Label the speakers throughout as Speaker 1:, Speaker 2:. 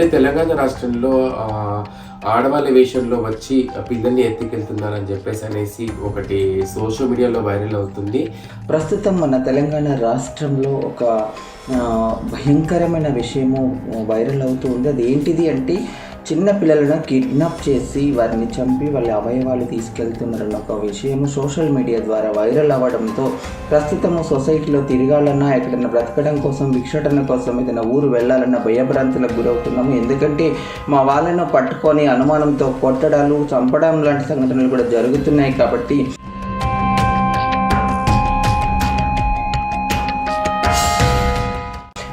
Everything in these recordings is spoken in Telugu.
Speaker 1: ఎందుకంటే తెలంగాణ రాష్ట్రంలో ఆడవాళ్ళ వేషంలో వచ్చి పిల్లల్ని ఎత్తుకెళ్తున్నారని చెప్పేసి అనేసి ఒకటి సోషల్ మీడియాలో వైరల్ అవుతుంది.
Speaker 2: ప్రస్తుతం మన తెలంగాణ రాష్ట్రంలో ఒక భయంకరమైన విషయము వైరల్ అవుతూ ఉంది. అది ఏంటిది అంటే చిన్న పిల్లలను కిడ్నాప్ చేసి వారిని చంపి వాళ్ళ అవయవాలు తీసుకెళ్తున్నారన్న ఒక విషయము సోషల్ మీడియా ద్వారా వైరల్ అవ్వడంతో ప్రస్తుతము సొసైటీలో తిరగాలన్నా ఎక్కడైనా బ్రతకడం కోసం భిక్షటన కోసం ఏదైనా ఊరు వెళ్ళాలన్న భయభ్రాంతులకు గురవుతున్నాము. ఎందుకంటే మా వాళ్ళను పట్టుకొని అనుమానంతో కొట్టడాలు చంపడం లాంటి సంఘటనలు కూడా జరుగుతున్నాయి కాబట్టి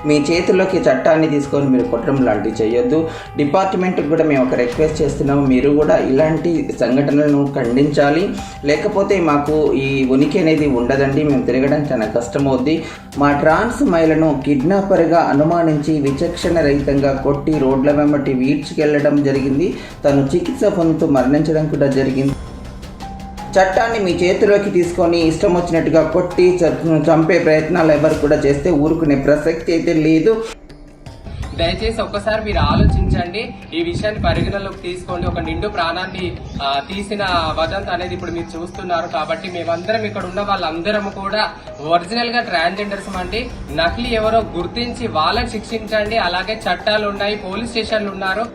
Speaker 2: మీ చేతుల్లోకి చట్టాన్ని తీసుకొని మీరు కొట్టడం లాంటివి చేయొద్దు. డిపార్ట్మెంట్కి కూడా మేము ఒక రిక్వెస్ట్ చేస్తున్నాము. మీరు కూడా ఇలాంటి సంఘటనలను ఖండించాలి. లేకపోతే మాకు ఈ ఉనికి అనేది ఉండదండి. మేము తిరగడం చాలా కష్టమవుద్ది. మా ట్రాన్స్ మహిళను కిడ్నాపర్గా అనుమానించి విచక్షణ రహితంగా కొట్టి రోడ్ల వెంబటి వీడ్చుకెళ్ళడం జరిగింది. తను చికిత్స పొందుతూ మరణించడం కూడా జరిగింది. చట్టాన్ని మీ చేతిలోకి తీసుకొని ఇష్టం వచ్చినట్టుగా కొట్టి చంపే ప్రయత్నాలు ఎవరు కూడా చేస్తే ఊరుకునే ప్రసక్తి అయితే లేదు.
Speaker 3: దయచేసి ఒక్కసారి మీరు ఆలోచించండి. ఈ విషయాన్ని పరిగణలోకి తీసుకోండి. ఒక నిండు ప్రాణాన్ని తీసిన వదంత అనేది ఇప్పుడు మీరు చూస్తున్నారు కాబట్టి మేమందరం ఇక్కడ ఉన్న వాళ్ళందరం కూడా ఒరిజినల్గా ట్రాన్స్జెండర్స్ అండి. నకిలీ ఎవరో గుర్తించి వాళ్ళని శిక్షించండి. అలాగే చట్టాలు ఉన్నాయి పోలీస్ స్టేషన్లు ఉన్నారు.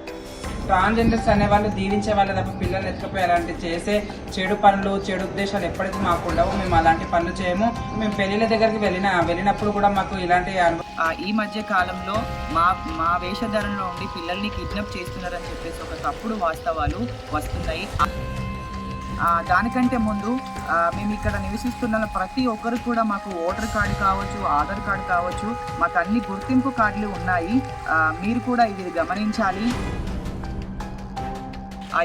Speaker 4: ట్రాన్స్జెండర్స్ అనే వాళ్ళు దీవించే వాళ్ళు తప్ప పిల్లలు ఎత్తుకుపోయి అలాంటి చేసే చెడు పనులు చెడు ఉద్దేశాలు ఎప్పటికీ మాకు ఉండవు. మేము అలాంటి పనులు చేయము. మేము పెళ్ళిళ్ళ దగ్గరికి వెళ్ళిన వెళ్ళినప్పుడు కూడా మాకు ఇలాంటి అనుభవం
Speaker 5: ఈ మధ్య కాలంలో మా మా వేషధారణలో ఉండి పిల్లల్ని కిడ్నాప్ చేస్తున్నారని చెప్పేసి ఒక తప్పుడు వాస్తవాలు వస్తున్నాయి. దానికంటే ముందు మేము ఇక్కడ నివసిస్తున్న ప్రతి ఒక్కరు కూడా మాకు ఓటర్ కార్డు కావచ్చు ఆధార్ కార్డు కావచ్చు మాకు అన్ని గుర్తింపు కార్డులు ఉన్నాయి. మీరు కూడా ఇది గమనించాలి.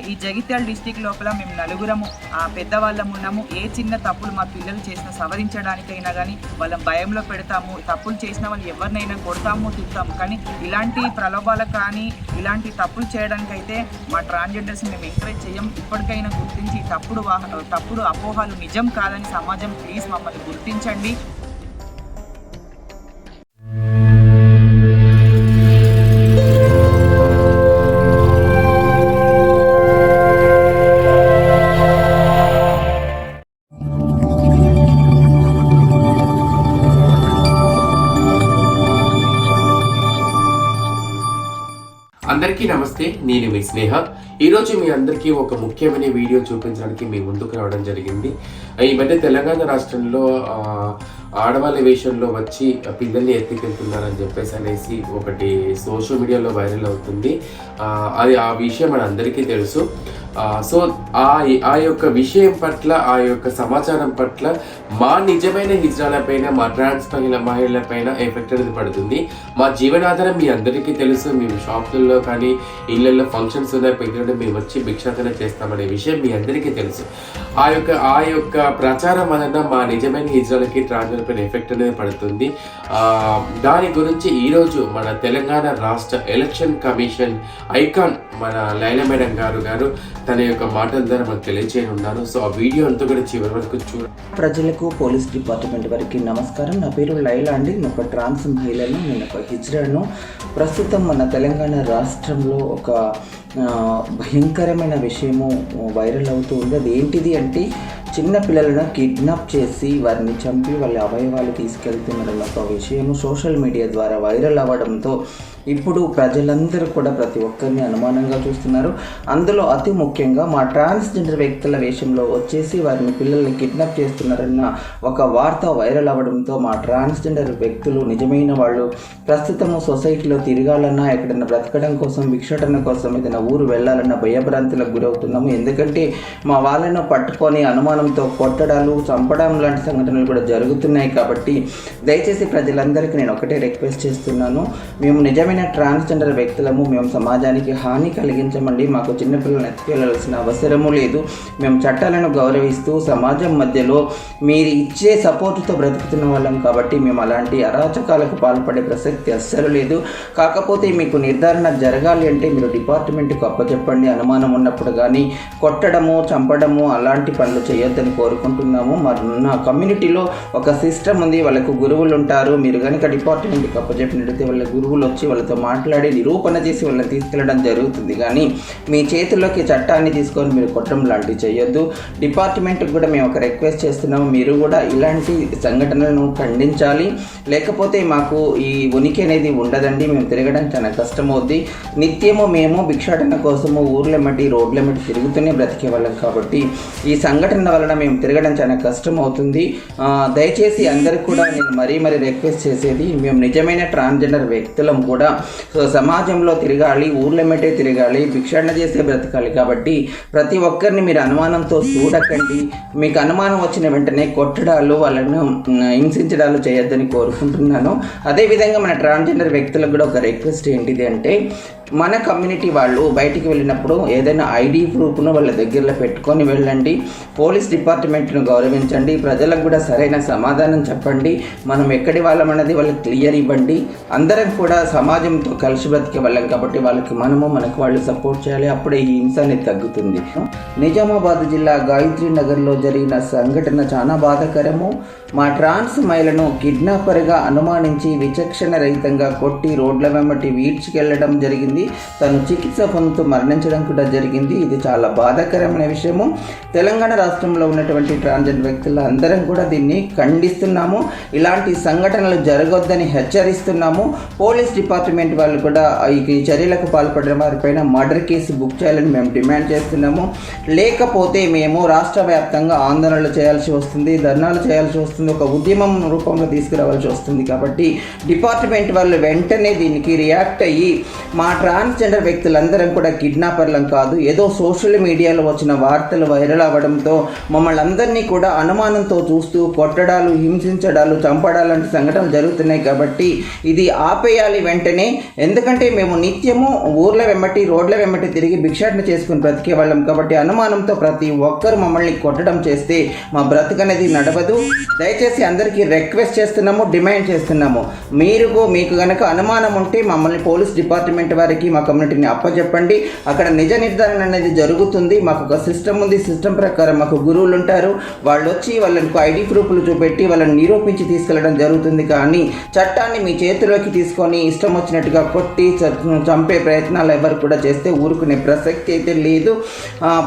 Speaker 5: ఈ జగిత్యాల డిస్టిక్ లోపల మేము నలుగురము ఆ, పెద్దవాళ్ళం ఉన్నాము. ఏ చిన్న తప్పులు మా పిల్లలు చేసిన సవరించడానికైనా కానీ వాళ్ళని భయంలో పెడతాము. తప్పులు చేసిన వాళ్ళు ఎవరినైనా కొడతాము తిప్పుతాము కానీ ఇలాంటి ప్రలోభాలకు కానీ ఇలాంటి తప్పులు చేయడానికైతే మా ట్రాన్స్జెండర్స్ మేము ఎంకరేజ్ చేయం ఇప్పటికైనా గుర్తించి తప్పుడు వాహ తప్పుడు అపోహాలు నిజం కాదని సమాజం ప్లీజ్ మమ్మల్ని గుర్తించండి.
Speaker 1: అందరికీ నమస్తే నేను మీ స్నేహ. ఈరోజు మీ అందరికీ ఒక ముఖ్యమైన వీడియో చూపించడానికి మీ ముందుకు రావడం జరిగింది. ఈ మధ్య తెలంగాణ రాష్ట్రంలో ఆడవాళ్ళ వేషంలో వచ్చి పిల్లల్ని ఎత్తుకెళ్తున్నారని చెప్పేసి అనేసి ఒకటి సోషల్ మీడియాలో వైరల్ అవుతుంది. అది ఆ విషయం మన అందరికీ తెలుసు. సో ఆ ఆ యొక్క విషయం పట్ల ఆ యొక్క సమాచారం పట్ల మా నిజమైన హిజ్రాలపైన మా ట్రాన్స్ మహిళ మహిళలపైన ఎఫెక్ట్ అనేది పడుతుంది. మా జీవనాధారం మీ అందరికీ తెలుసు. మేము షాపుల్లో కానీ ఇళ్ళల్లో ఫంక్షన్స్ ఉన్నాయి. పెద్దలు మేము వచ్చి భిక్షాటన చేస్తామనే విషయం మీ అందరికీ తెలుసు. ఆ యొక్క ఆ యొక్క ప్రచారం వలన మా నిజమైన హిజ్రాలకి ట్రాన్స్జెండర్ పైన ఎఫెక్ట్ అనేది పడుతుంది. దాని గురించి ఈరోజు మన తెలంగాణ రాష్ట్ర ఎలక్షన్ కమిషన్ ఐకాన్ మన లైలా మేడం గారు గారు తన యొక్క మాటల ద్వారా మనకు తెలియచేయనున్నారు సో ఆ వీడియో అంతా కూడా చివరి వరకు చూడ.
Speaker 2: ప్రజలకు పోలీస్ డిపార్ట్మెంట్ వారికి నమస్కారం. నా పేరు లైలా అండి. నేను ఒక ట్రాన్స్ మహిళను నేను ఒక హిజ్రాను. ప్రస్తుతం మన తెలంగాణ రాష్ట్రంలో ఒక భయంకరమైన విషయము వైరల్ అవుతూ ఉంది. అది ఏంటిది అంటే చిన్న పిల్లలను కిడ్నాప్ చేసి వారిని చంపి వాళ్ళ అవయవాలు తీసుకెళ్తున్నారన్న ఒక విషయము సోషల్ మీడియా ద్వారా వైరల్ అవ్వడంతో ఇప్పుడు ప్రజలందరూ కూడా ప్రతి ఒక్కరిని అనుమానంగా చూస్తున్నారు. అందులో అతి ముఖ్యంగా మా ట్రాన్స్జెండర్ వ్యక్తుల వేషంలో వచ్చేసి వారిని పిల్లల్ని కిడ్నాప్ చేస్తున్నారన్న ఒక వార్త వైరల్ అవ్వడంతో మా ట్రాన్స్జెండర్ వ్యక్తులు నిజమైన వాళ్ళు. ప్రస్తుతము సొసైటీలో తిరగాలన్నా ఎక్కడైనా బ్రతకడం కోసం భిక్షాటన కోసం ఏదైనా ఊరు వెళ్ళాలన్న భయభ్రాంతులకు గురవుతున్నాము. ఎందుకంటే మా వాళ్ళను పట్టుకొని అనుమానంతో కొట్టడాలు చంపడం లాంటి సంఘటనలు కూడా జరుగుతున్నాయి కాబట్టి దయచేసి ప్రజలందరికీ నేను ఒకటే రిక్వెస్ట్ చేస్తున్నాను. మేము నిజమైన ట్రాన్స్జెండర్ వ్యక్తులము మేము సమాజానికి హాని కలిగించమండి మాకు చిన్నపిల్లలను ఎత్తుకెళ్ళాల్సిన అవసరము లేదు. మేము చట్టాలను గౌరవిస్తూ సమాజం మధ్యలో మీరు ఇచ్చే సపోర్టుతో బ్రతుకుతున్న వాళ్ళం కాబట్టి మేము అలాంటి అరాచకాలకు పాల్పడే ప్రసక్తి అస్సలు లేదు. కాకపోతే మీకు నిర్ధారణ జరగాలి అంటే మీరు డిపార్ట్మెంట్కి అప్పచెప్పండి అనుమానం ఉన్నప్పుడు కానీ కొట్టడము చంపడము అలాంటి పనులు చేయొద్దని కోరుకుంటున్నాము. మరి నా కమ్యూనిటీలో ఒక సిస్టమ్ ఉంది వాళ్ళకు గురువులు ఉంటారు మీరు కనుక డిపార్ట్మెంట్కి అప్పచెప్పినట్లయితే వాళ్ళ గురువులు వచ్చి వాళ్ళ వాళ్ళతో మాట్లాడి నిరూపణ చేసి వాళ్ళని తీసుకెళ్ళడం జరుగుతుంది. కానీ మీ చేతుల్లోకి చట్టాన్ని తీసుకొని మీరు కొట్టడం లాంటివి చేయొద్దు. డిపార్ట్మెంట్కి కూడా మేము ఒక రిక్వెస్ట్ చేస్తున్నాము. మీరు కూడా ఇలాంటి సంఘటనలను ఖండించాలి. లేకపోతే మాకు ఈ ఉనికి అనేది ఉండదండి. మేము తిరగడం చాలా కష్టమవుద్ది. నిత్యము మేము భిక్షాటన కోసము ఊర్లెమ్మటి రోడ్లెమ్మటి తిరుగుతూనే బ్రతికే వాళ్ళం కాబట్టి ఈ సంఘటన వలన మేము తిరగడం చాలా కష్టం అవుతుంది దయచేసి అందరికి కూడా నేను మరీ మరీ రిక్వెస్ట్ చేసేది మేము నిజమైన ట్రాన్స్జెండర్ వ్యక్తులం కూడా సో సమాజంలో తిరగాలి ఊర్లెమ్మటే తిరగాలి భిక్షాటన చేసే బ్రతకాలి. కాబట్టి ప్రతి ఒక్కరిని మీరు అనుమానంతో చూడకండి. మీకు అనుమానం వచ్చిన వెంటనే కొట్టడాలు వాళ్ళను హింసించడాలు చేయొద్దని కోరుకుంటున్నాను. అదేవిధంగా మన ట్రాన్స్జెండర్ వ్యక్తులకు కూడా ఒక రిక్వెస్ట్ ఏంటిది అంటే మన కమ్యూనిటీ వాళ్ళు బయటికి వెళ్ళినప్పుడు ఏదైనా ఐడి ప్రూఫ్ను వాళ్ళ దగ్గరలో పెట్టుకొని వెళ్ళండి. పోలీస్ డిపార్ట్మెంట్ను గౌరవించండి. ప్రజలకు కూడా సరైన సమాధానం చెప్పండి. మనం ఎక్కడి వాళ్ళం అనేది వాళ్ళకి క్లియర్ ఇవ్వండి. అందరం కూడా సమాజంతో కలిసి బ్రతికే వాళ్ళం కాబట్టి వాళ్ళకి మనము మనకు వాళ్ళు సపోర్ట్ చేయాలి. అప్పుడే ఈ హింస అనేది తగ్గుతుంది. నిజామాబాద్ జిల్లా గాయత్రి నగర్లో జరిగిన సంఘటన చాలా బాధాకరము. మా ట్రాన్స్ మహిళను కిడ్నాపర్గా అనుమానించి విచక్షణ రహితంగా కొట్టి రోడ్ల వెంబటి వీడ్చుకెళ్ళడం జరిగింది. తను చికిత్స పొందుతూ మరణించడం కూడా జరిగింది. ఇది చాలా బాధాకరమైన విషయము. తెలంగాణ రాష్ట్రంలో ఉన్నటువంటి ట్రాన్స్జెండర్ వ్యక్తులు అందరం కూడా దీన్ని ఖండిస్తున్నాము. ఇలాంటి సంఘటనలు జరగొద్దని హెచ్చరిస్తున్నాము. పోలీస్ డిపార్ట్మెంట్ వాళ్ళు కూడా ఈ చర్యలకు పాల్పడిన వారిపైన మర్డర్ కేసు బుక్ చేయాలని మేము డిమాండ్ చేస్తున్నాము. లేకపోతే మేము రాష్ట్ర వ్యాప్తంగా ఆందోళనలు చేయాల్సి వస్తుంది ధర్నాలు చేయాల్సి వస్తుంది ఒక ఉద్యమం రూపంలో తీసుకురావాల్సి వస్తుంది. కాబట్టి డిపార్ట్మెంట్ వాళ్ళు వెంటనే దీనికి రియాక్ట్ అయ్యి మా ట్రాన్స్జెండర్ వ్యక్తులందరం కూడా కిడ్నాపర్లం కాదు. ఏదో సోషల్ మీడియాలో వచ్చిన వార్తలు వైరల్ అవ్వడంతో మమ్మల్ని అందరినీ కూడా అనుమానంతో చూస్తూ కొట్టడాలు హింసించడాలు చంపడాలంటే సంఘటనలు జరుగుతున్నాయి కాబట్టి ఇది ఆపేయాలి వెంటనే. ఎందుకంటే మేము నిత్యము ఊర్ల వెంబటి రోడ్ల వెంబటి తిరిగి భిక్షాటన చేసుకుని బ్రతికే వాళ్ళం కాబట్టి అనుమానంతో ప్రతి ఒక్కరు మమ్మల్ని కొట్టడం చేస్తే మా బ్రతుకనేది నడవదు. దయచేసి అందరికీ రిక్వెస్ట్ చేస్తున్నాము డిమాండ్ చేస్తున్నాము. మీరు మీకు కనుక అనుమానం ఉంటే మమ్మల్ని పోలీస్ డిపార్ట్మెంట్ వారికి మా కమ్యూనిటీని అప్పచెప్పండి అక్కడ నిజ నిర్ధారణ అనేది జరుగుతుంది. మాకు ఒక సిస్టమ్ ఉంది. సిస్టమ్ ప్రకారం మాకు గురువులు ఉంటారు. వాళ్ళు వచ్చి వాళ్ళకు ఐడి ప్రూఫ్లు చూపెట్టి వాళ్ళని నిరూపించి తీసుకెళ్ళడం జరుగుతుంది కానీ చట్టాన్ని మీ చేతిలోకి తీసుకొని ఇష్టం వచ్చినట్టుగా కొట్టి చంపే ప్రయత్నాలు ఎవరు కూడా చేస్తే ఊరుకునే ప్రసక్తి అయితే లేదు.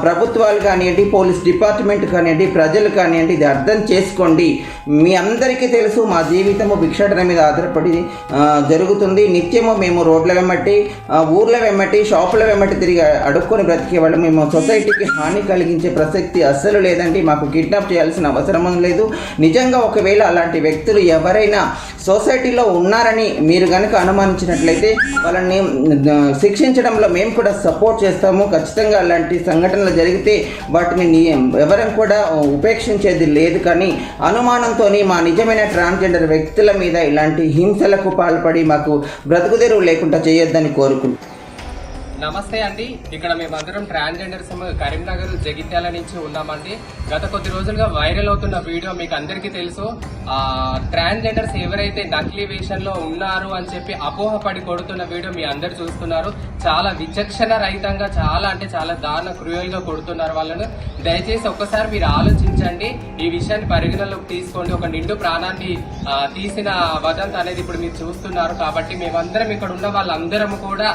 Speaker 2: ప్రభుత్వాలు కానివ్వండి పోలీస్ డిపార్ట్మెంట్ కానివ్వండి ప్రజలు కానివ్వండి ఇది అర్థం చేసుకోండి. మీ అందరికీ తెలుసు మా జీవితము భిక్షాటన మీద ఆధారపడి జరుగుతుంది. నిత్యము మేము రోడ్ల వెంబట్టి ఊర్ల వెమ్మటి షాపుల వెమ్మటి తిరిగి అడుక్కొని బ్రతికేవాళ్ళు. మేము సొసైటీకి హాని కలిగించే ప్రసక్తి అస్సలు లేదండి. మాకు కిడ్నాప్ చేయాల్సిన అవసరం లేదు. నిజంగా ఒకవేళ అలాంటి వ్యక్తులు ఎవరైనా సొసైటీలో ఉన్నారని మీరు కనుక అనుమానించినట్లయితే వాళ్ళని శిక్షించడంలో మేము కూడా సపోర్ట్ చేస్తాము. ఖచ్చితంగా అలాంటి సంఘటనలు జరిగితే వాటిని ఎవరం కూడా ఉపేక్షించేది లేదు. కానీ అనుమానంతో మా నిజమైన ట్రాన్స్జెండర్ వ్యక్తుల మీద ఇలాంటి హింసలకు పాల్పడి మాకు బ్రతుకుదెరువు లేకుండా చేయొద్దని కోరుకుంటున్నాం
Speaker 3: నమస్తే అండి. ఇక్కడ మేమందరం ట్రాన్స్జెండర్స్ కరీంనగర్ జగిత్యాల నుంచి ఉన్నామండి. గత కొద్ది రోజులుగా వైరల్ అవుతున్న వీడియో మీకు అందరికీ తెలుసు. ట్రాన్స్జెండర్స్ ఎవరైతే నకిలీ వేషంలో ఉన్నారు అని చెప్పి అపోహపడి కొడుతున్న వీడియో మీ అందరు చూస్తున్నారు. చాలా విచక్షణ రహితంగా చాలా అంటే చాలా దారుణ క్రూయల్గా కొడుతున్నారు వాళ్ళను. దయచేసి ఒక్కసారి మీరు ఆలోచించండి. ఈ విషయాన్ని పరిగణలోకి తీసుకోండి. ఒక నిండు ప్రాణాన్ని తీసిన వదంత అనేది ఇప్పుడు మీరు చూస్తున్నారు. కాబట్టి మేమందరం ఇక్కడ ఉన్న వాళ్ళందరం కూడా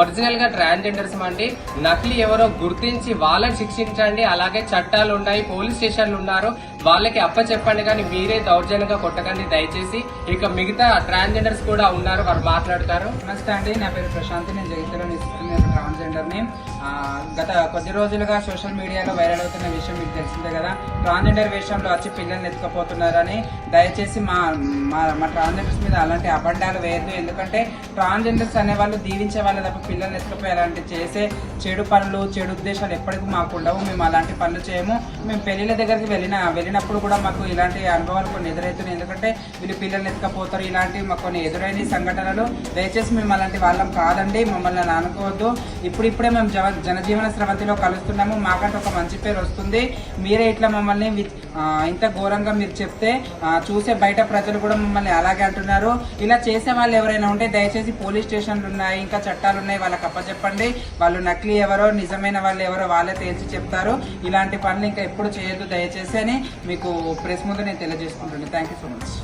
Speaker 3: ఒరిజినల్గా ట్రా గా ట్రాన్స్జెండర్స్ అండి. నకిలీ ఎవరో గుర్తించి వాళ్ళని శిక్షించండి. అలాగే చట్టాలు ఉన్నాయి పోలీస్ స్టేషన్లు ఉన్నారు. వాళ్ళకి అప్ప చెప్పండి కానీ మీరే దౌర్జన్యంగా కొట్టకండి దయచేసి. ఇక మిగతా ట్రాన్స్జెండర్స్ కూడా ఉన్నారు వారు మాట్లాడతారు.
Speaker 4: నమస్తే అండి నా పేరు ప్రశాంతి నేను జగిత్యాల ట్రాన్స్జెండర్ని గత కొద్ది రోజులుగా సోషల్ మీడియాలో వైరల్ అవుతున్న విషయం మీకు తెలిసిందే కదా. ట్రాన్స్జెండర్ విషయంలో వచ్చి పిల్లల్ని ఎత్తుకపోతున్నారని దయచేసి మా మా మా ట్రాన్స్జెండర్స్ మీద అలాంటి అబండాలు వేయద్దు. ఎందుకంటే ట్రాన్స్జెండర్స్ అనే వాళ్ళు దీవించే వాళ్ళు తప్ప పిల్లల్ని ఎత్తుకపోయి అలాంటి చేసే చెడు పనులు చెడు ఉద్దేశాలు ఎప్పటికీ మాకు ఉండవు. మేము అలాంటి పనులు చేయము. మేము పెళ్ళిళ్ళ దగ్గరికి వెళ్ళిన వెళ్ళినప్పుడు కూడా మాకు ఇలాంటి అనుభవాలు కొన్ని ఎదురవుతున్నాయి. ఎందుకంటే వీళ్ళు పిల్లల్ని ఎత్తుకపోతారు. ఇలాంటివి మాకు కొన్ని ఎదురైన సంఘటనలు. దయచేసి మేము అలాంటి వాళ్ళం కాదండి. మమ్మల్ని అనుకోవద్దు. ఇప్పుడిప్పుడే మేము జన జనజీవన స్రవంతిలో కలుస్తున్నాము. మాకంటే ఒక మంచి పేరు వస్తుంది. మీరే ఇట్లా మమ్మల్ని ఇంత ఘోరంగా మీరు చెప్తే చూసే బయట ప్రజలు కూడా మమ్మల్ని అలాగే అంటున్నారు. ఇలా చేసే వాళ్ళు ఎవరైనా ఉంటే దయచేసి పోలీస్ స్టేషన్లు ఉన్నాయి ఇంకా చట్టాలు ఉన్నాయి వాళ్ళకి అప్పచెప్పండి. వాళ్ళు నకిలీ ఎవరో నిజమైన వాళ్ళు ఎవరో వాళ్ళే తేల్చి చెప్తారు. ఇలాంటి పనులు ఇంకా ఎప్పుడు చేయొద్దు దయచేసి అని మీకు ప్రెస్ ముందు నేను తెలియజేసుకుంటున్నాను. థ్యాంక్ యూ సో మచ్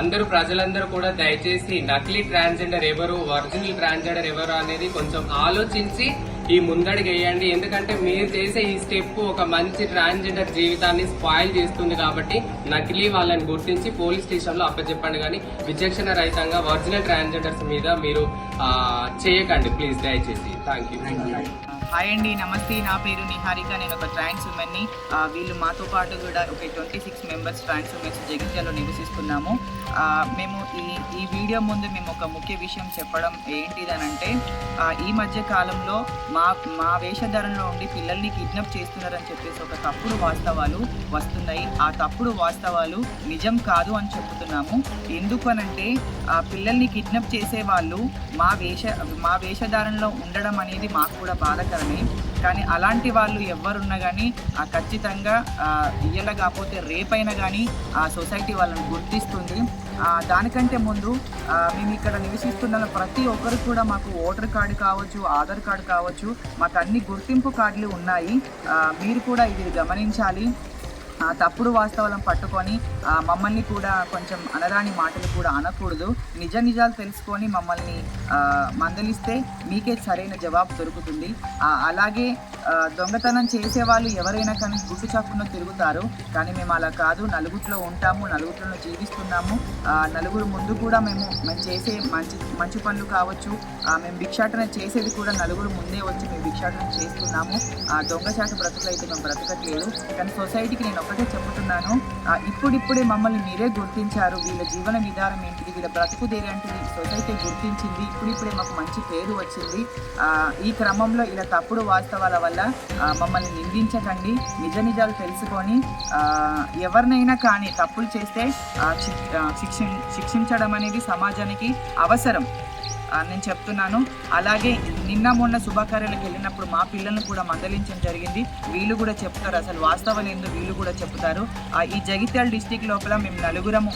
Speaker 3: అందరూ ప్రజలందరూ కూడా దయచేసి నకిలీ ట్రాన్స్జెండర్ ఎవరు ఒరిజినల్ ట్రాన్స్జెండర్ ఎవరు అనేది కొంచెం ఆలోచించి ఈ ముందడుగు వేయండి. ఎందుకంటే మీరు చేసే ఈ స్టెప్ ఒక మంచి ట్రాన్స్జెండర్ జీవితాన్ని స్పాయిల్ చేస్తుంది కాబట్టి నకిలీ వాళ్ళని గుర్తించి పోలీస్ స్టేషన్లో అప్పచెప్పండి. కానీ విచక్షణ రహితంగా ఒరిజినల్ ట్రాన్స్జెండర్స్ మీద మీరు చేయకండి. ప్లీజ్ దయచేసి. థ్యాంక్ యూ
Speaker 5: హాయ్ అండి నమస్తే. నా పేరు నిహారిక. నేను ఒక ట్రాన్స్ ఉమెన్ని. వీళ్ళు మాతో పాటు కూడా ఒక twenty six members trans women's జగిత్యాలో నివసిస్తున్నాము. మేము ఈ ఈ వీడియో ముందు మేము ఒక ముఖ్య విషయం చెప్పడం ఏంటిదనంటే ఈ మధ్య కాలంలో మా మా వేషధారణలో ఉండి పిల్లల్ని కిడ్నాప్ చేస్తున్నారని చెప్పేసి ఒక తప్పుడు వాస్తవాలు వస్తున్నాయి. ఆ తప్పుడు వాస్తవాలు నిజం కాదు అని చెప్తున్నాము. ఎందుకు అనంటే ఆ పిల్లల్ని కిడ్నాప్ చేసే వాళ్ళు మా వేష మా వేషధారణలో ఉండడం అనేది మాకు కూడా బాధాకరమే కానీ అలాంటి వాళ్ళు ఎవరున్నా కానీ ఆ ఖచ్చితంగా ఆ, ఇయ్యాల కాకపోతే రేపైనా కానీ ఆ సొసైటీ వాళ్ళని గుర్తిస్తుంది. దానికంటే ముందు మేము ఇక్కడ నివసిస్తున్న ప్రతి ఒక్కరు కూడా మాకు ఓటర్ కార్డు కావచ్చు ఆధార్ కార్డు కావచ్చు మాకు అన్ని గుర్తింపు కార్డులు ఉన్నాయి. మీరు కూడా ఇది గమనించాలి. తప్పుడు వాస్తవాలను పట్టుకొని మమ్మల్ని కూడా కొంచెం అనరాని మాటలు కూడా అనకూడదు. నిజ నిజాలు తెలుసుకొని మమ్మల్ని మందలిస్తే మీకే సరైన జవాబు దొరుకుతుంది. అలాగే దొంగతనం చేసే వాళ్ళు ఎవరైనా కానీ గుట్టు చాకుండా తిరుగుతారు. కానీ మేము అలా కాదు. నలుగురిలో ఉంటాము నలుగురిలో జీవిస్తున్నాము. నలుగురు ముందు కూడా మేము మేము చేసే మంచి మంచి పనులు కావచ్చు. మేము భిక్షాటన చేసేది కూడా నలుగురు ముందే వచ్చి మేము భిక్షాటన చేస్తున్నాము. ఆ దొంగచాట బ్రతుకులు అయితే మేము బ్రతకట్లేదు. కానీ సొసైటీకి నేను గొప్పగా చెబుతున్నాను. ఇప్పుడిప్పుడే మమ్మల్ని మీరే గుర్తించారు. వీళ్ళ జీవన విధానం ఏంటిది? వీళ్ళ బ్రతుకు ఏంటిది? సొసైటీ గుర్తించింది. ఇప్పుడిప్పుడే మాకు మంచి పేరు వచ్చింది. ఈ క్రమంలో ఇలా తప్పుడు వాస్తవాల వల్ల మమ్మల్ని నిందించకండి. నిజ నిజాలు తెలుసుకొని ఎవరినైనా కానీ తప్పులు చేస్తే శిక్షి శిక్షించడం అనేది సమాజానికి అవసరం. నేను చెప్తున్నాను. అలాగే నిన్న మొన్న శుభకార్యాలకు వెళ్ళినప్పుడు మా పిల్లల్ని కూడా మందలించడం జరిగింది. వీళ్ళు కూడా చెప్తారు. అసలు వాస్తవాలు ఏందో వీళ్ళు కూడా చెప్తారు. ఈ జగిత్యాల డిస్టిక్ లోపల మేము నలుగురము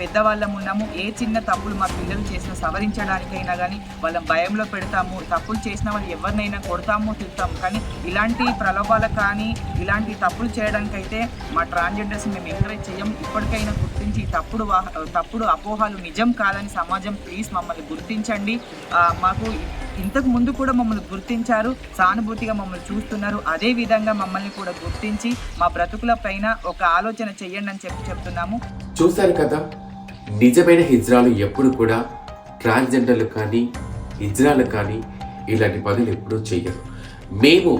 Speaker 5: పెద్దవాళ్ళము పెద్దవాళ్ళం ఉన్నాము. ఏ చిన్న తప్పులు మా పిల్లలు చేసిన సవరించడానికైనా కానీ వాళ్ళని భయంలో పెడతాము. తప్పులు చేసిన వాళ్ళు ఎవరినైనా కొడతాము తిడతాము. కానీ ఇలాంటి ప్రలోభాలకు కానీ ఇలాంటి తప్పులు చేయడానికైతే మా ట్రాన్స్జెండర్స్ మేము ఎంకరేజ్ చేయం ఇప్పటికైనా గుర్తించి తప్పుడు వాహ తప్పుడు అపోహలు నిజం కాదని సమాజం ప్లీజ్ మమ్మల్ని గుర్తించండి. మాకు ఇంతకు ముందు కూడా మమ్మల్ని గుర్తించారు సానుభూతిగా మమ్మల్ని చూస్తున్నారు. అదే విధంగా మమ్మల్ని కూడా గుర్తించి మా బ్రతుకుల పైన ఒక ఆలోచన చెయ్యండి అని చెప్పి చెప్తున్నాము.
Speaker 1: చూశారు కదా నిజమైన హిజ్రాలు ఎప్పుడు కూడా ట్రాన్స్జెండర్లు కానీ హిజ్రాలు కానీ ఇలాంటి పనులు ఎప్పుడూ చెయ్యరు. మేము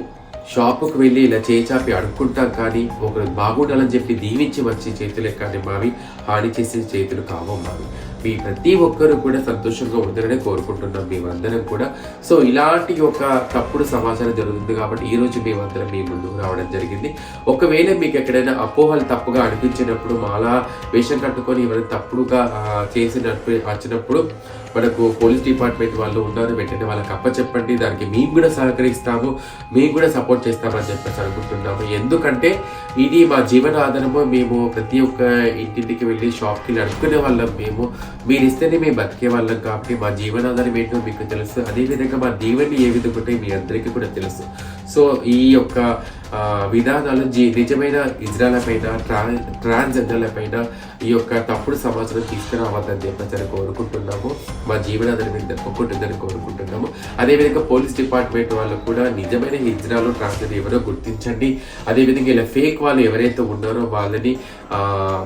Speaker 1: షాపుకు వెళ్ళి ఇలా చేచాపి అడుక్కుంటాం కానీ ఒకరు బాగుండాలని చెప్పి దీవించి వచ్చే చేతులే కానీ మావి. హాని చేసే చేతులు కావు మావి. మీ ప్రతి ఒక్కరూ కూడా సంతోషంగా ఉండాలని కోరుకుంటున్నాం మేమందరం కూడా. సో ఇలాంటి ఒక తప్పుడు సమాచారం జరుగుతుంది కాబట్టి ఈ రోజు మేమందరం మీ ముందుకు రావడం జరిగింది. ఒకవేళ మీకు ఎక్కడైనా అపోహలు తప్పుగా అనిపించినప్పుడు మాలా వేషం కట్టుకొని ఎవరైనా తప్పుడుగా ఆ, చేసినట్టు వచ్చినప్పుడు మనకు పోలీస్ డిపార్ట్మెంట్ వాళ్ళు ఉన్నారు వెంటనే వాళ్ళకి అప్పచెప్పండి దానికి మేము కూడా సహకరిస్తాము మేము కూడా సపోర్ట్ చేస్తామని చెప్పేసి అనుకుంటున్నాము. ఎందుకంటే ఇది మా జీవన ఆధారము మేము ప్రతి ఒక్క ఇంటింటికి వెళ్ళి షాప్కి వెళ్ళి అడుక్కునే వాళ్ళం మేము. మీరు ఇస్తేనే మేము బతికే వాళ్ళం కాబట్టి మా జీవనాధారం ఏంటో మీకు తెలుసు. అదేవిధంగా మా దీవెని ఏ విధంగా ఉంటాయి మీ అందరికీ కూడా తెలుసు. సో ఈ యొక్క విధానాలు జీ నిజమైన ఇజ్రాలపైన ట్రా ట్రాన్స్జెండర్ల పైన ఈ యొక్క తప్పుడు సమాచారం తీసుకురావద్దని చెప్పేసి కోరుకుంటున్నాము. మా జీవనాధారం మీద ఒక్కొక్కటిందని కోరుకుంటున్నాము. అదేవిధంగా పోలీస్ డిపార్ట్మెంట్ వాళ్ళు కూడా నిజమైన హిజ్రాలు ట్రాన్స్జెండర్ ఎవరో గుర్తించండి. అదేవిధంగా ఇలా ఫేక్ వాళ్ళు ఎవరైతే ఉన్నారో వాళ్ళని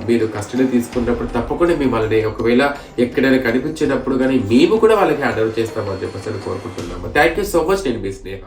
Speaker 1: మీరు కస్టడీ తీసుకున్నప్పుడు తప్పకుండా మిమ్మల్ని ఒకవేళ ఎక్కడైనా కనిపించినప్పుడు కానీ మేము కూడా వాళ్ళకి హ్యాండ్ ఓవర్ చేస్తామని చెప్పేసి కోరుకుంటున్నాము. థ్యాంక్ యూ సో మచ్ నేను మీ స్నేహ